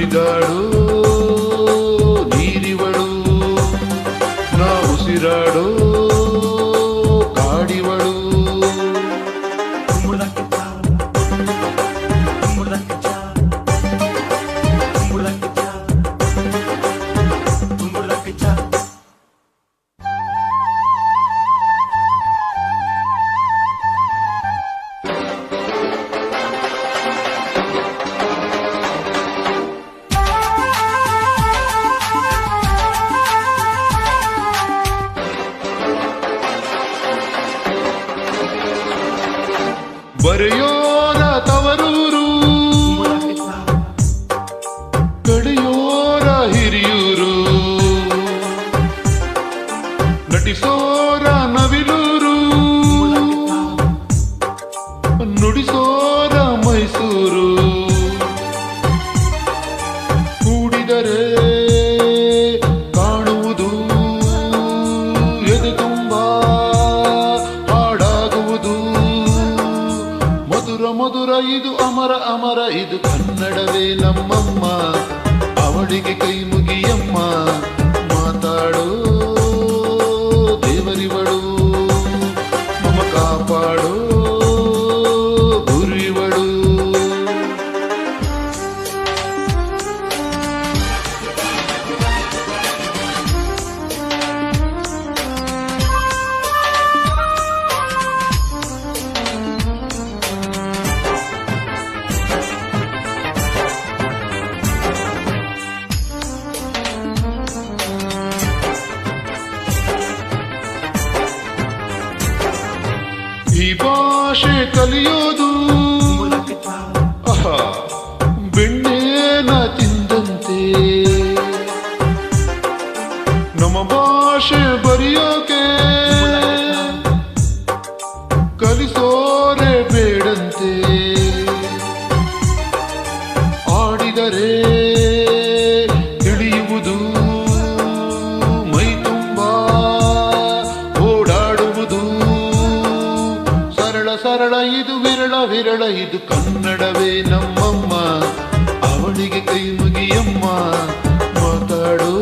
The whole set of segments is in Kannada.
ನಲಿದಾಡು ಬರೆಯೋರ ತವರೂರು. ಕಡೆಯೋರ ಹಿರಿಯೂರು. ನಟಿಸೋರ ನವಿಲೂರು. ನುಡಿಸೋರ ಇದು ಕನ್ನಡವೇ ನಮ್ಮಮ್ಮ ಅವಳಿಗೆ ಕೈ ಮುಗಿಯಮ್ಮ ಭಾಷೆ ಕಲಿಯೋದು. ಆಹಾ, ಬೆಣ್ಣೆನ ತಿಂದಂತೆ. ನಮ್ಮ ಭಾಷೆ ಬರೆಯೋಕೆ ಕಲಿಸೋರೆ ಬೇಡಂತೆ. ಆಡಿದರೆ ಸರಳ ಇದು ವಿರಳ ವಿರಳ ಇದು ಕನ್ನಡವೇ ನಮ್ಮಮ್ಮ. ಅವಳಿಗೆ ಕೈ ಮುಗಿಯಮ್ಮ. ಮಾತಾಡೋ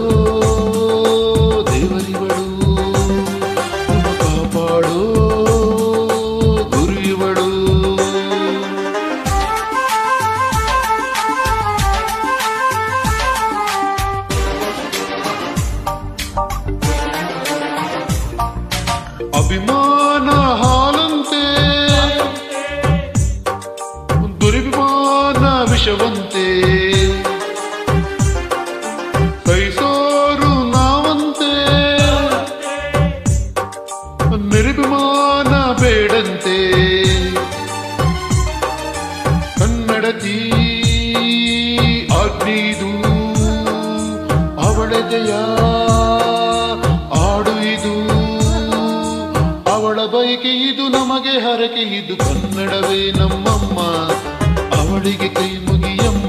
ವಿಷವಂತೆ ಕೈಸೋರು ನಾವಂತೆ. ನಿರ್ಭಿಮಾನ ಬೇಡಂತೆ. ಕನ್ನಡತಿ ಅಗ್ನಿದು ಅವಳ ಆಡು ಇದು ಅವಳ ಬಯಕೆ ಇದು ನಮಗೆ ಹರಕೆ, ಇದು ಕನ್ನಡವೇ ನಮ್ಮಮ್ಮ. ಅವಳಿಗೆ ಕೈ ಮುಗಿಯಮ್ಮ